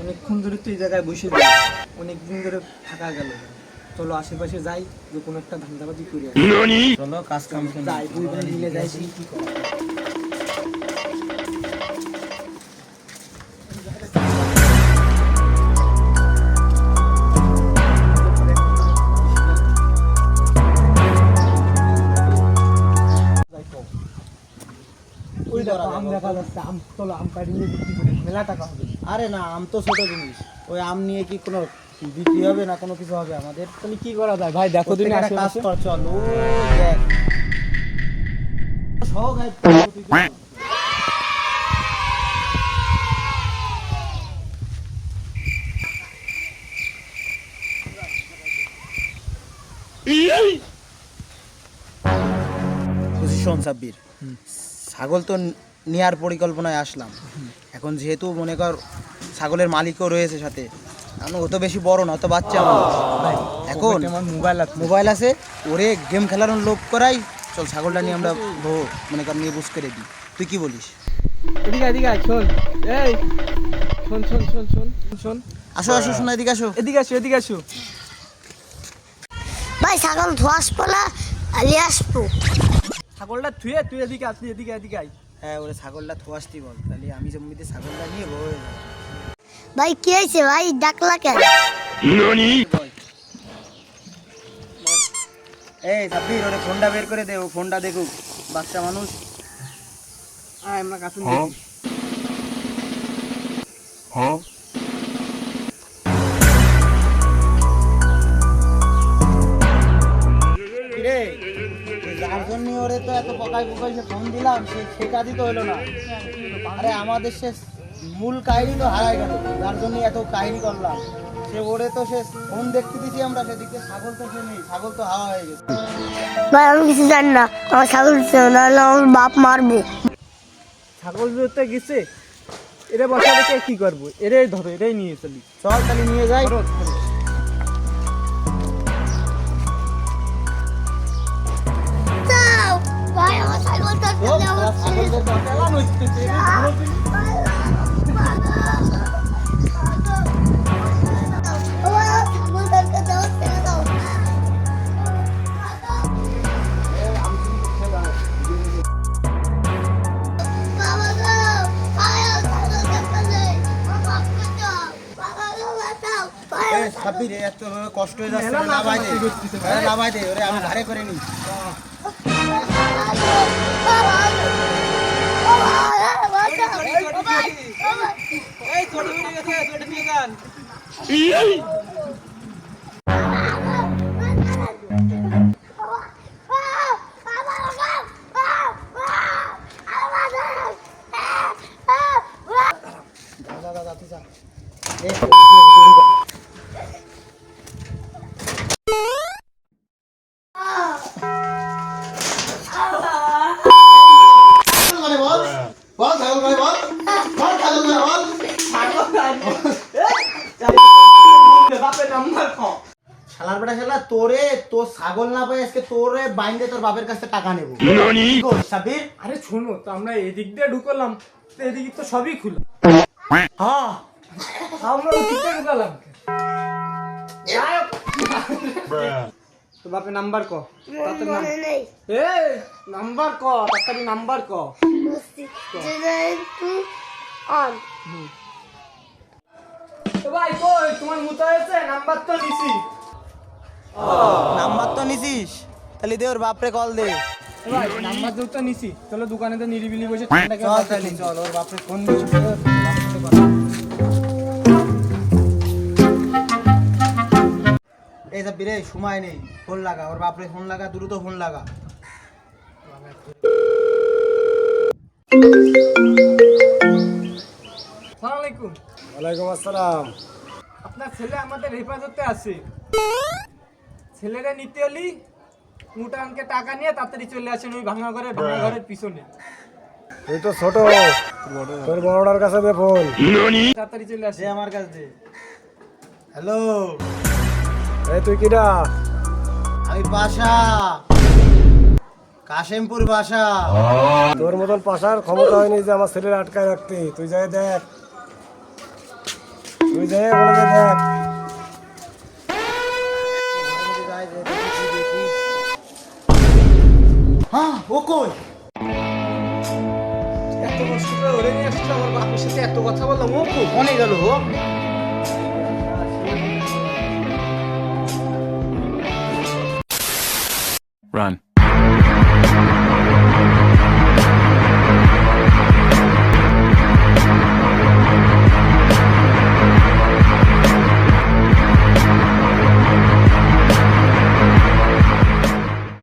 অনেকক্ষণ ধরে তো এই জায়গায় বসে অনেকদিন ধরে থাকা গেল। চলো আশেপাশে যাই যে কোনো একটা ধান্দাবাজি করি। চলো কাজ কাম যাই দুই মিলে যাই কি আম দেখা যাচ্ছে আম আম কাটিয়ে বিক্রি করি মেলা টাকা হবে। আরে না আম তো ছোট জিনিস। ওই আম নিয়ে কি কোনো বিক্রি হবে না কোনো কিছু হবে? আমাদের তাহলে কি করা যায়? ভাই দেখো তুমি একটা কাজ কর চল দেখ। শোন সাব্বির। ছাগল তো নেওয়ার পরিকল্পনায় আসলাম। এখন যেহেতু মনে কর ছাগলের মালিকও রয়েছে সাথে কারণ ও তো বেশি বড় না অত বাচ্চা এখন মোবাইল আছে মোবাইল আছে ওরে গেম খেলানোর লোভ করাই চল ছাগলটা নিয়ে আমরা বহু মনে কর নিয়ে বুঝ করে দিই। তুই কি বলিস? এদিকে এদিকে শোন। এই শোন শোন শোন শোন শোন। আসো আসো শোনা এদিকে আসো। এদিকে আসো এদিকে আসো। ভাই ছাগল ধোয়াস পালা আলি আসব ছাগলটা থুয়ে তুই এদিকে আসলি এদিকে এদিকে আয়। হ্যাঁ ওরা ছাগলটা থোয়াসতি বল। তাহলে আমি জমিতে ছাগলটা নিয়ে বউ হয়ে যাব। ভাই কি হয়েছে ভাই? ডাকলা কেন? বল। এই সাব্বির ওরে ফোনটা বের করে দে ও ফোনটা দেখুক বাচ্চা মানুষ। আয় আমরা কাছে দেখি। রে ফোন দিলাম সে সে কাজই তো হলো না। আরে আমাদের সে মূল কাহিনী তো হারাই গেল। যার জন্য এত কাহিনী করলাম। সে ওরে তো সে ফোন দেখতে দিছি আমরা সেদিকে ছাগল তো সে নেই ছাগল তো হাওয়া হয়ে গেছে। ভাই আমি কিছু জানি না আমার ছাগল নাহলে আমার বাপ মারবে। ছাগল ধরতে গেছে এরে বসা রেখে কি করব? এরেই ধরো এরেই নিয়ে চলি। চল তাহলে নিয়ে যাই। এ এত কষ্ট হয়ে যাচ্ছে নামাই দে ওরে নামাই দে ওরে আমি ঘাড়ে করে নি এই ছোট বেরিয়ে গেছে ছোট নিয়ে যা যা যা তুই যা তোরে তোর ছাগল না পাই আজকে তোরে বাইন্দে তোর বাপের কাছে টাকা নেব। সাব্বির? আরে শোনো তো আমরা এদিক দিয়ে ঢুকলাম তো এদিকে তো সবই খুলো। হ্যাঁ। আমরা ওদিক দিয়ে ঢুকালাম। তো বাপে নাম্বার ক? তাড়াতাড়ি নাম? এ নাম্বার ক? তাড়াতাড়ি নাম্বার ক? অন। তো ভাই কই? তোমার মুতো হয়েছে? নাম্বার তো নিছি নাম্বার তো নিছিস? তাহলে দে ওর বাপরে কল দে। ভাই নাম্বার তো নিছি। চলো দোকানে তো নিরিবিলি বসে ঠান্ডা চল তাহলে। চল ওর বাপরে ফোন এই সাব্বির এই সময় নেই। ফোন লাগা ওর বাপরে ফোন লাগা দ্রুত ফোন লাগা। সালাম আলাইকুম। ওয়ালাইকুম আসসালাম। আপনার ছেলে আমাদের হেফাজতে আছে। ছেলেরা নিতে হলি মুটানকে টাকা নিয়ে তাড়াতাড়ি চলে আসেন ওই ভাঙা ঘরে ভাঙা ঘরের পিছনে। তুই তো ছোট তোর বড়টার কাছে দে ফোন তাড়াতাড়ি চলে আসে আমার কাছে দে। হ্যালো। এই তুই কিরা আমি বাসা কাশেমপুর বাসা তোর মতন পাশার ক্ষমতা হয়নি যে আমার ছেলের আটকায় রাখতে। তুই যাই দেখ। তুই যাই বলে দেখ। ও কই? এত কষ্ট করে ওরে নিয়ে আসছিল আমার বাপের সাথে এত কথা বললাম ও কই? মনে গেল ও Run.